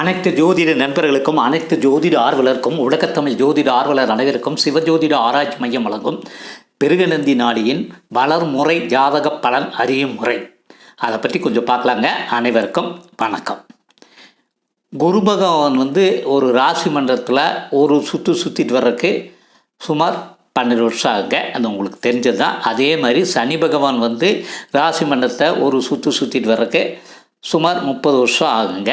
அனைத்து ஜோதிட நண்பர்களுக்கும் அனைத்து ஜோதிட ஆர்வலருக்கும் உலகத்தமிழ் ஜோதிட ஆர்வலர் அனைவருக்கும் சிவஜோதிட ஆராய்ச்சி மையம் வழங்கும் பிருகநந்தி நாடியின் வளர்முறை ஜாதக பலன் அறியும் முறை. அதை பற்றி கொஞ்சம் பார்க்கலாங்க. அனைவருக்கும் வணக்கம். குரு பகவான் வந்து ஒரு ராசி மன்றத்தில் ஒரு சுற்று சுற்றிட்டு வர்றதுக்கு சுமார் பன்னெண்டு வருஷம் ஆகுங்க. அது உங்களுக்கு தெரிஞ்சது தான் அதே மாதிரி சனி பகவான் வந்து ராசி மன்றத்தை ஒரு சுற்று சுற்றிட்டு வர்றதுக்கு சுமார் முப்பது வருஷம் ஆகுங்க.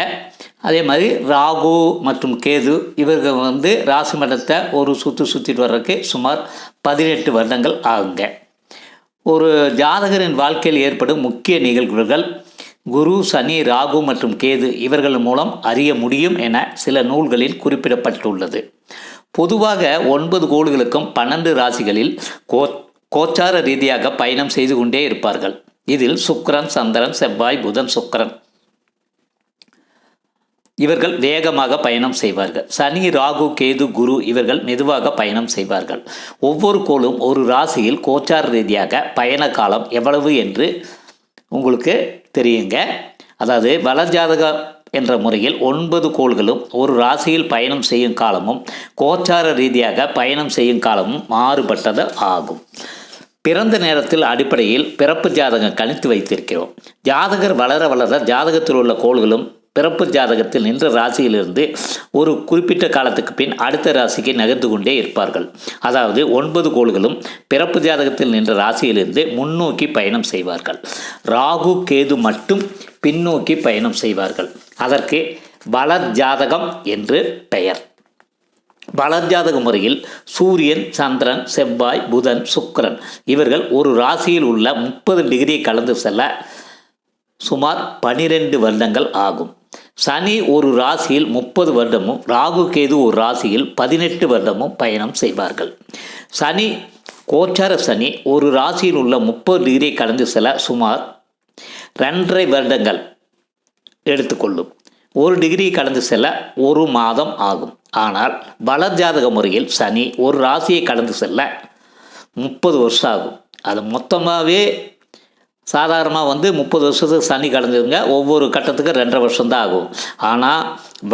அதே மாதிரி ராகு மற்றும் கேது இவர்கள் வந்து ராசி மண்டலத்தை ஒரு சுற்று சுற்றிட்டு வர்றதுக்கு சுமார் பதினெட்டு வருடங்கள் ஆகுங்க. ஒரு ஜாதகரின் வாழ்க்கையில் ஏற்படும் முக்கிய நிகழ்வுகள் குரு சனி ராகு மற்றும் கேது இவர்கள் மூலம் அறிய முடியும் என சில நூல்களில் குறிப்பிடப்பட்டுள்ளது. பொதுவாக ஒன்பது கோள்களுக்கும் பன்னெண்டு ராசிகளில் கோ கோச்சார ரீதியாக பயணம் செய்து கொண்டே இருப்பார்கள். இதில் சுக்கரன் சந்திரன் செவ்வாய் புதன் சுக்கரன். இவர்கள் வேகமாக பயணம் செய்வார்கள். சனி ராகு கேது குரு இவர்கள் மெதுவாக பயணம் செய்வார்கள். ஒவ்வொரு கோளும் ஒரு ராசியில் கோச்சார ரீதியாக பயண காலம் எவ்வளவு என்று உங்களுக்கு தெரியுங்க. அதாவது வளர்ஜாதக என்ற முறையில் ஒன்பது கோள்களும் ஒரு ராசியில் பயணம் செய்யும் காலமும் கோச்சார ரீதியாக பயணம் செய்யும் காலமும் மாறுபட்டது ஆகும். பிறந்த நேரத்தில் அடிப்படையில் பிறப்பு ஜாதகம் கணித்து வைத்திருக்கிறோம். ஜாதகர் வளர வளர ஜாதகத்தில் உள்ள கோள்களும் பிறப்பு ஜாதகத்தில் நின்ற ராசியிலிருந்து ஒரு குறிப்பிட்ட காலத்துக்கு பின் அடுத்த ராசிக்கு நகர்ந்து கொண்டே இருப்பார்கள். அதாவது ஒன்பது கோள்களும் பிறப்பு ஜாதகத்தில் நின்ற ராசியிலிருந்து முன்னோக்கி பயணம் செய்வார்கள். ராகு கேது மட்டும் பின்னோக்கி பயணம் செய்வார்கள். அதற்கு வளர் ஜாதகம் என்று பெயர். வளர்ஜாதக முறையில் சூரியன் சந்திரன் செவ்வாய் புதன் சுக்கிரன் இவர்கள் ஒரு ராசியில் உள்ள முப்பது டிகிரியை கலந்து செல்ல சுமார் பனிரெண்டு வருடங்கள் ஆகும். சனி ஒரு ராசியில் முப்பது வருடமும் ராகு கேது ஒரு ராசியில் பதினெட்டு வருடமும் பயணம் செய்வார்கள். சனி கோச்சார சனி ஒரு ராசியில் உள்ள முப்பது டிகிரியை கடந்து செல்ல சுமார் ரெண்டரை வருடங்கள் எடுத்துக்கொள்ளும். ஒரு டிகிரி கடந்து செல்ல ஒரு மாதம் ஆகும். ஆனால் வளர் முறையில் சனி ஒரு ராசியை கடந்து செல்ல முப்பது வருஷம் ஆகும். அது மொத்தமாகவே சாதாரணமாக வந்து முப்பது வருஷத்துக்கு சனி கலந்துருங்க ஒவ்வொரு கட்டத்துக்கு ரெண்டரை வருஷம்தான் ஆகும். ஆனால்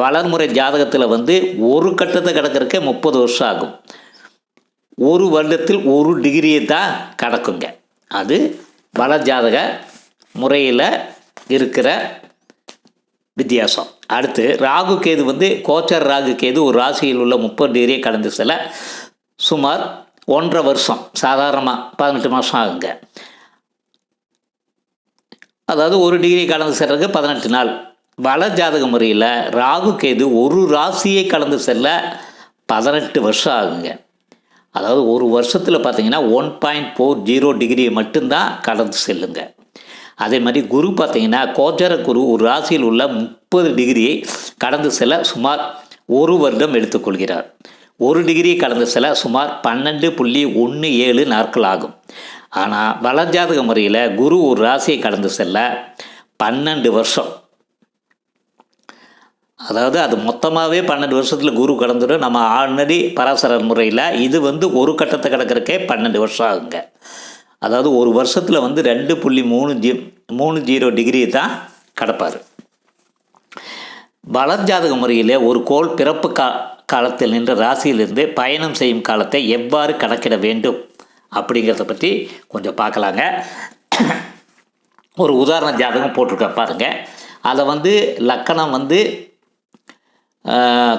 வளர்முறை ஜாதகத்தில் வந்து ஒரு கட்டத்தை கிடக்கிறக்கே முப்பது வருஷம் ஆகும். ஒரு வருடத்தில் ஒரு டிகிரியை தான் கிடக்குங்க. அது வள ஜாதக முறையில் இருக்கிற வித்தியாசம். அடுத்து ராகு கேது வந்து கோச்சர் ராகு கேது ஒரு ராசியில் உள்ள முப்பது டிகிரியை கடந்து சில சுமார் ஒன்றரை வருஷம். சாதாரணமாக பதினெட்டு மாதம் ஆகுங்க. அதாவது ஒரு டிகிரி கடந்து செல்றதுக்கு பதினெட்டு நாள். வள ஜாதக முறையில் ராகு கேது ஒரு ராசியை கடந்து செல்ல பதினெட்டு வருஷம் ஆகுங்க. அதாவது ஒரு வருஷத்தில் பார்த்தீங்கன்னா ஒன் பாயிண்ட் ஃபோர் ஜீரோ டிகிரியை மட்டும்தான் கடந்து செல்லுங்க. அதே மாதிரி குரு பார்த்தீங்கன்னா கோச்சர குரு ஒரு ராசியில் உள்ள முப்பது டிகிரியை கடந்து செல்ல சுமார் ஒரு வருடம் எடுத்துக்கொள்கிறார். ஒரு டிகிரியை கடந்து செல்ல சுமார் பன்னெண்டு புள்ளி ஒன்று ஏழு நாட்கள் ஆகும். ஆனால் வளர்ஜாதக முறையில் குரு ஒரு ராசியை கடந்து செல்ல பன்னெண்டு வருஷம். அதாவது அது மொத்தமாகவே பன்னெண்டு வருஷத்தில் குரு கடந்துடும். நம்ம ஆல்ரெடி பராசரர் முறையில் இது வந்து ஒரு கட்டத்தை கிடக்கிறக்கே பன்னெண்டு வருஷம் ஆகுங்க. அதாவது ஒரு வருஷத்தில் வந்து ரெண்டு புள்ளி மூணு ஜீ மூணு ஜீரோ டிகிரி தான் கிடப்பார். வளர்ஜாதக முறையில் ஒரு கோள் பிறப்பு கா காலத்தில் நின்ற ராசியிலிருந்து பயணம் செய்யும் காலத்தை எவ்வாறு கணக்கிட வேண்டும்? அப்படிங்கிறத பற்றி கொஞ்சம் பார்க்கலாங்க. ஒரு உதாரண ஜாதகம் போட்டிருக்க பாருங்க. அதை வந்து லக்கணம் வந்து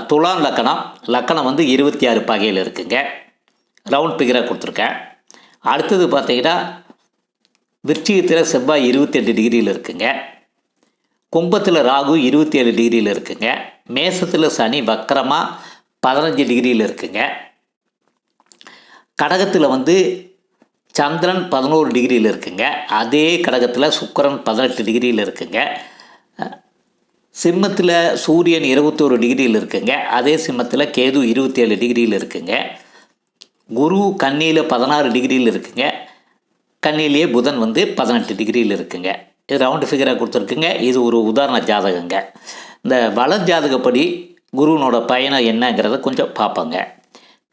துலாம் லக்கணம். லக்கணம் வந்து இருபத்தி ஆறு பகையில் இருக்குங்க. ரவுண்ட் பிகராக கொடுத்துருக்கேன். அடுத்தது பார்த்தீங்கன்னா விருச்சிகத்தில் செவ்வாய் இருபத்தெட்டு டிகிரியில் இருக்குங்க. கும்பத்தில் ராகு இருபத்தி ஏழு டிகிரியில் இருக்குங்க. மேசத்தில் சனி வக்கரமாக பதினஞ்சு டிகிரியில் இருக்குங்க. கடகத்தில் வந்து சந்திரன் பதினோரு டிகிரியில் இருக்குங்க. அதே கடகத்தில் சுக்கரன் பதினெட்டு டிகிரியில் இருக்குங்க. சிம்மத்தில் சூரியன் இருபத்தோரு டிகிரியில் இருக்குங்க. அதே சிம்மத்தில் கேது இருபத்தி ஏழு டிகிரியில் இருக்குங்க. குரு கண்ணியில் பதினாறு டிகிரியில் இருக்குங்க. கண்ணிலேயே புதன் வந்து பதினெட்டு டிகிரியில் இருக்குங்க. இது ரவுண்டு ஃபிகராக கொடுத்துருக்குங்க. இது ஒரு உதாரண ஜாதகங்க. இந்த வளர் ஜாதகப்படி குருவினோட பயணம் என்னங்கிறத கொஞ்சம் பார்ப்போங்க.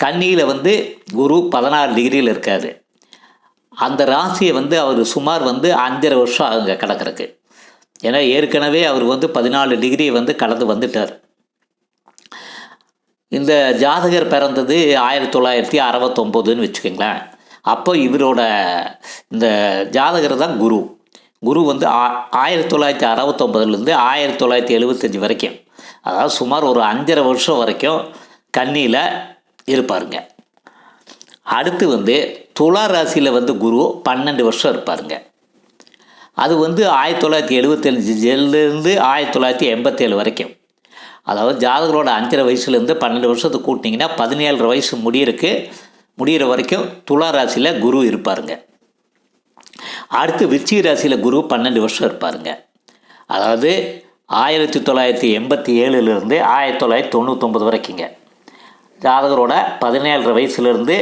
கன்னியில் வந்து குரு பதினாறு டிகிரியில் இருக்கார். அந்த ராசியை வந்து அவர் சுமார் வந்து அஞ்சரை வருஷம் ஆகுங்க கடக்கிறதுக்கு. ஏன்னா ஏற்கனவே அவர் வந்து பதினாலு டிகிரி வந்து கடந்து வந்துட்டார். இந்த ஜாதகர் பிறந்தது ஆயிரத்தி தொள்ளாயிரத்தி அறுபத்தொம்போதுன்னு வச்சுக்கோங்களேன். அப்போ இவரோட இந்த ஜாதகர் தான் குரு. குரு வந்து ஆ ஆயிரத்தி தொள்ளாயிரத்தி அறுபத்தொம்பதுலேருந்து ஆயிரத்தி தொள்ளாயிரத்தி எழுபத்தஞ்சி வரைக்கும். அதாவது சுமார் ஒரு அஞ்சரை வருஷம் வரைக்கும் கன்னியில் இருப்பாருங்க. அடுத்து வந்து துலா ராசியில் வந்து குரு பன்னெண்டு வருஷம் இருப்பாருங்க. அது வந்து ஆயிரத்தி தொள்ளாயிரத்தி எழுபத்தஞ்சிலேருந்து ஆயிரத்தி தொள்ளாயிரத்தி எண்பத்தேழு வரைக்கும். அதாவது ஜாதகரோட அஞ்சரை வயசுலேருந்து பன்னெண்டு வருஷத்தை கூட்டிங்கன்னா பதினேழு வயசு முடியிறக்கு முடிகிற வரைக்கும் துலா ராசியில் குரு இருப்பாருங்க. அடுத்து விச்சி ராசியில் குரு பன்னெண்டு வருஷம் இருப்பாருங்க. அதாவது ஆயிரத்தி தொள்ளாயிரத்தி எண்பத்தி ஏழுலேருந்து ஆயிரத்தி தொள்ளாயிரத்தி தொண்ணூற்றொம்பது வரைக்குங்க. ஜாதகரோட பதினேழரை வயசுலேருந்து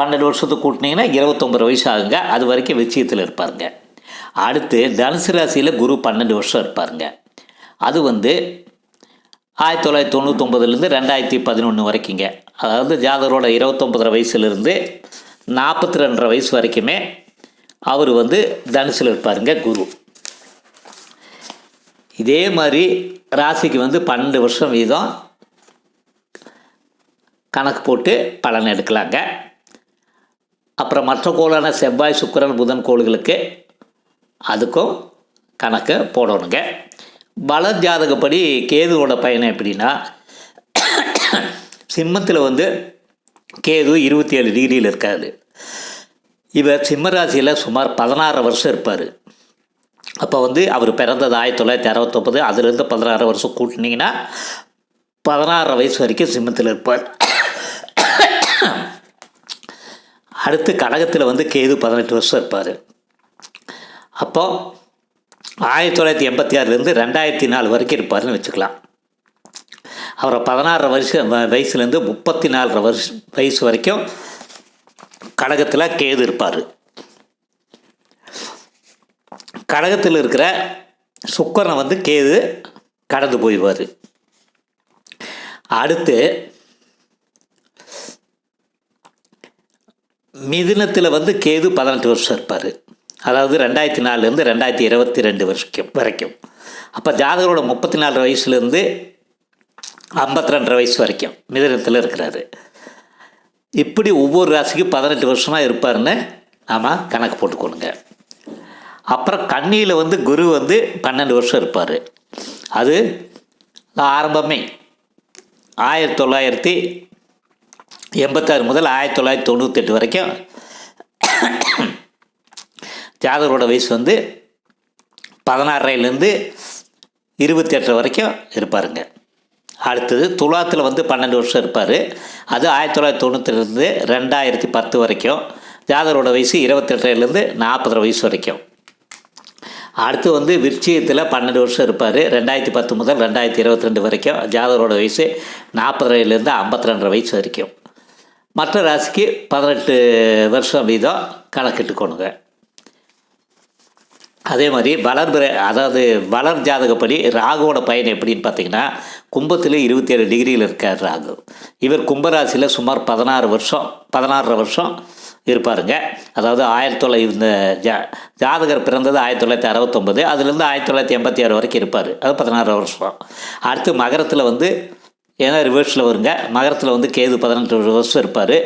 பன்னெண்டு வருஷத்துக்கு கூட்டினீங்கன்னா இருபத்தொம்பது வயசு ஆகுங்க. அது வரைக்கும் விச்சயத்தில் இருப்பாருங்க. அடுத்து தனுசு ராசியில் குரு பன்னெண்டு வருஷம் இருப்பாருங்க. அது வந்து ஆயிரத்தி தொள்ளாயிரத்தி தொண்ணூத்தொம்பதுலேருந்து ரெண்டாயிரத்தி பதினொன்று வரைக்குங்க. அதாவது ஜாதகரோட இருபத்தொம்பதரை வயசுலேருந்து நாற்பத்தி ரெண்டரை வயசு வரைக்குமே அவர் வந்து தனுசில் இருப்பாருங்க குரு. இதே மாதிரி ராசிக்கு வந்து பன்னெண்டு வருஷம் வீதம். கணக்கு போட்டு பலன் எடுக்கலாங்க. அப்புறம் மற்ற கோளான செவ்வாய் சுக்கிரன் புதன் கோள்களுக்கு அதுக்கும் கணக்கு போடணுங்க. பல ஜாதகப்படி கேதுவோட பயணம் எப்படின்னா சிம்மத்தில் வந்து கேது இருபத்தி ஏழு டிகிரியில் இருக்காரு. இவர் சிம்மராசியில் சுமார் பதினாறு வருஷம் இருப்பார். அப்போ வந்து அவர் பிறந்தது ஆயிரத்தி தொள்ளாயிரத்தி அறுபத்தொம்பது அதுலேருந்து பதினாறு வருஷம் கூட்டினீங்கன்னா பதினாறு வயசு வரைக்கும் சிம்மத்தில் இருப்பார். அடுத்து கடகத்தில் வந்து கேது பதினெட்டு வருஷம் இருப்பார். அப்போ ஆயிரத்தி தொள்ளாயிரத்தி எண்பத்தி ஆறுலேருந்து ரெண்டாயிரத்தி நாலு வரைக்கும் இருப்பார்னு வச்சுக்கலாம். அவரை பதினாறு வருஷம் வ- வயசுலேருந்து முப்பத்தி நாலரை வருஷம் வயசு வரைக்கும் கடகத்தில் கேது இருப்பார். கடகத்தில் இருக்கிற சுக்கரனை வந்து கேது கடந்து போயிடுவார். அடுத்து மிதுனத்தில் வந்து கேது பதினெட்டு வருஷம் இருப்பார். அதாவது ரெண்டாயிரத்தி நாலுலேருந்து ரெண்டாயிரத்தி இருபத்தி ரெண்டு வருஷம் வரைக்கும். அப்போ ஜாதகரோட முப்பத்தி நாலு வயசுலேருந்து ஐம்பத்தி ரெண்டரை வயசு வரைக்கும் மிதுனத்தில் இருக்கிறாரு. இப்படி ஒவ்வொரு ராசிக்கும் பதினெட்டு வருஷமாக இருப்பாருன்னு நாம் கணக்கு போட்டுக்கணுங்க. அப்புறம் கன்னியில் வந்து குரு வந்து பன்னெண்டு வருஷம் இருப்பார். அது ஆரம்பமே ஆயிரத்தி தொள்ளாயிரத்தி எண்பத்தாறு முதல் ஆயிரத்தி தொள்ளாயிரத்தி தொண்ணூத்தெட்டு வரைக்கும் ஜாதகரோட வயசு வந்து பதினாறரைலேருந்து இருபத்தெட்டு வரைக்கும் இருப்பாருங்க. அடுத்தது துலாத்தில் வந்து பன்னெண்டு வருஷம் இருப்பார். அது ஆயிரத்தி தொள்ளாயிரத்தி தொண்ணூற்றிலேருந்து ரெண்டாயிரத்தி பத்து வரைக்கும். ஜாதகரோட வயசு இருபத்தெட்டுலேருந்து நாற்பது வயசு வரைக்கும். அடுத்து வந்து விருச்சிகத்தில் பன்னெண்டு வருஷம் இருப்பார். ரெண்டாயிரத்தி பத்து முதல் ரெண்டாயிரத்தி இருபத்தி ரெண்டு வரைக்கும். ஜாதகரோட வயசு நாற்பதுலேருந்து ஐம்பத்தி ரெண்டரை வயசு வரைக்கும். மற்ற ராசிக்கு பதினெட்டு வருஷம் வீதம் கணக்கிட்டுக்கணுங்க. அதே மாதிரி வளர் பிற அதாவது வளர் ஜாதகப்படி ராகுவோட பயன் எப்படின்னு பார்த்தீங்கன்னா கும்பத்தில் இருபத்தி ஏழு டிகிரியில் இருக்கார் ராகு. இவர் கும்பராசியில் சுமார் பதினாறு வருஷம் பதினாறரை வருஷம் இருப்பாருங்க. அதாவது ஆயிரத்தி தொள்ளாயிரத்தி இந்த ஜா ஜாதகர் பிறந்தது ஆயிரத்தி தொள்ளாயிரத்தி அறுபத்தொம்பது அதுலேருந்து ஆயிரத்தி தொள்ளாயிரத்தி எண்பத்தி ஆறு வரைக்கும் இருப்பார். அது பதினாறு வருஷம். அடுத்து மகரத்தில் வந்து ஏன்னா ரிவர்ஸில் வருங்க. மகரத்தில் வந்து கேது பதினெட்டு வருஷம் இருப்பார்.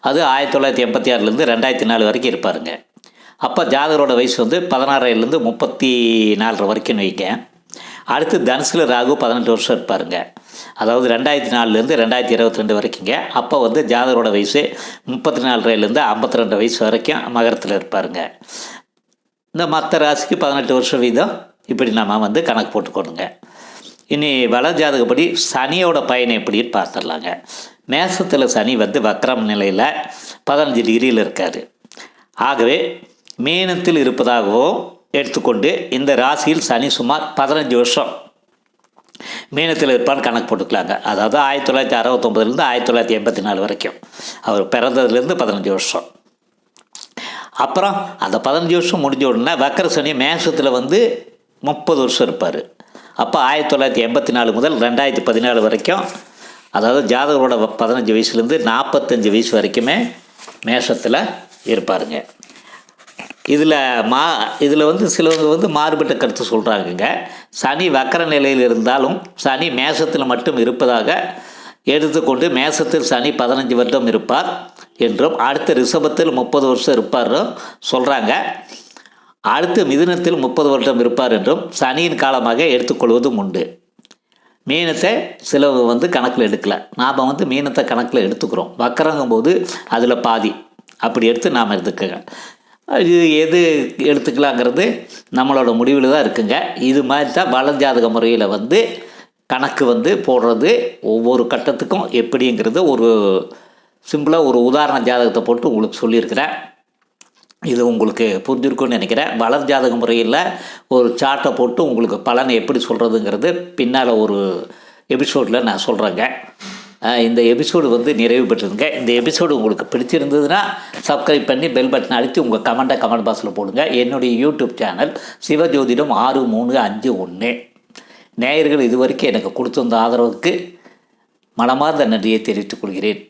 அது ஆயிரத்தி தொள்ளாயிரத்தி எண்பத்தி ஆறுலேருந்து ரெண்டாயிரத்தி நாலு வரைக்கும் இருப்பாருங்க. அப்போ ஜாதகரோட வயசு வந்து பதினாறுலேருந்து முப்பத்தி நாலரை வரைக்கும் வைங்க. அடுத்து தனுசில் ராகு பதினெட்டு வருஷம் இருப்பாருங்க. அதாவது ரெண்டாயிரத்தி நாலுலேருந்து ரெண்டாயிரத்தி இருபத்தி ரெண்டு வரைக்குங்க. அப்போ வந்து ஜாதகரோட வயசு முப்பத்தி நாலரைலேருந்து ஐம்பத்தி ரெண்டு வயசு வரைக்கும் மகரத்தில் இருப்பாருங்க. இந்த மற்ற ராசிக்கு பதினெட்டு வருஷம் வீதம். இப்படி நம்ம வந்து கணக்கு போட்டுக்கணுங்க. இனி வளஜாதகப்படி சனியோட பயனை எப்படின்னு பார்த்துடலாங்க. மேசத்தில் சனி வந்து வக்ரம் நிலையில் பதினஞ்சு டிகிரியில் இருக்கார். ஆகவே மீனத்தில் இருப்பதாகவும் எடுத்துக்கொண்டு இந்த ராசியில் சனி சுமார் பதினஞ்சு வருஷம் மீனத்தில் இருப்பான்னு கணக்கு போட்டுக்கலாங்க. அதாவது ஆயிரத்தி தொள்ளாயிரத்தி அறுபத்தொம்பதுலேருந்து ஆயிரத்தி தொள்ளாயிரத்தி எண்பத்தி நாலு வரைக்கும். அவர் பிறந்ததுலேருந்து பதினஞ்சு வருஷம். அப்புறம் அந்த பதினஞ்சு வருஷம் முடிஞ்ச உடனே வக்கர சனி மேஷத்தில் வந்து முப்பது வருஷம் இருப்பார். அப்போ ஆயிரத்தி தொள்ளாயிரத்தி எண்பத்தி நாலு முதல் ரெண்டாயிரத்தி பதினாலு வரைக்கும் அதாவது ஜாதகரோட பதினஞ்சு வயசுலேருந்து நாற்பத்தஞ்சு வயசு வரைக்குமே மேஷத்தில் இருப்பாருங்க. இதில் மா இதில் வந்து சிலவங்க வந்து மாறுபட்ட கருத்து சொல்கிறாங்கங்க சனி வக்கர நிலையில் இருந்தாலும் சனி மேசத்தில் மட்டும் இருப்பதாக எடுத்துக்கொண்டு மேசத்தில் சனி பதினஞ்சு வருடம் இருப்பார் என்றும் அடுத்த ரிஷபத்தில் முப்பது வருஷம் இருப்பார்னு சொல்கிறாங்க அடுத்த மிதுனத்தில் முப்பது வருடம் இருப்பார் என்றும் சனியின் காலமாக எடுத்துக்கொள்வதும் உண்டு. மீனத்தை சிலவங்க வந்து கணக்கில் எடுக்கல. நாம் வந்து மீனத்தை கணக்கில் எடுத்துக்கிறோம். வக்கரங்கும் போது அதில் பாதி. அப்படி எடுத்து நாம் எடுத்துக்கங்க. இது எது எடுத்துக்கலாங்கிறது நம்மளோட முடிவில் தான் இருக்குங்க. இது மாதிரி தான் வளஞ்சாதக முறையில் வந்து கணக்கு வந்து போடுறது ஒவ்வொரு கட்டத்துக்கும் எப்படிங்கிறது ஒரு சிம்பிளாக ஒரு உதாரண ஜாதகத்தை போட்டு உங்களுக்கு சொல்லியிருக்கிறேன். இது உங்களுக்கு புரிஞ்சிருக்கும்னு நினைக்கிறேன். வளர் ஜாதக முறையில் ஒரு சார்ட்டை போட்டு உங்களுக்கு பலனை எப்படி சொல்கிறதுங்கிறது பின்னால் ஒரு எபிசோடில் நான் சொல்கிறேங்க இந்த எபிசோடு வந்து நிறைவு பெற்றதுங்க. இந்த எபிசோடு உங்களுக்கு பிடிச்சிருந்ததுன்னா சப்ஸ்கிரைப் பண்ணி பெல் பட்டன் அழுத்தி உங்கள் கமெண்ட்டை கமெண்ட் பாக்ஸில் போடுங்க. என்னுடைய யூடியூப் சேனல் சிவஜோதிடம் ஆறு மூணு அஞ்சு ஒன்று நேயர்கள் இதுவரைக்கும் எனக்கு கொடுத்துருந்த ஆதரவுக்கு மனமார்ந்த நன்றியை தெரிவித்துக் கொள்கிறேன்.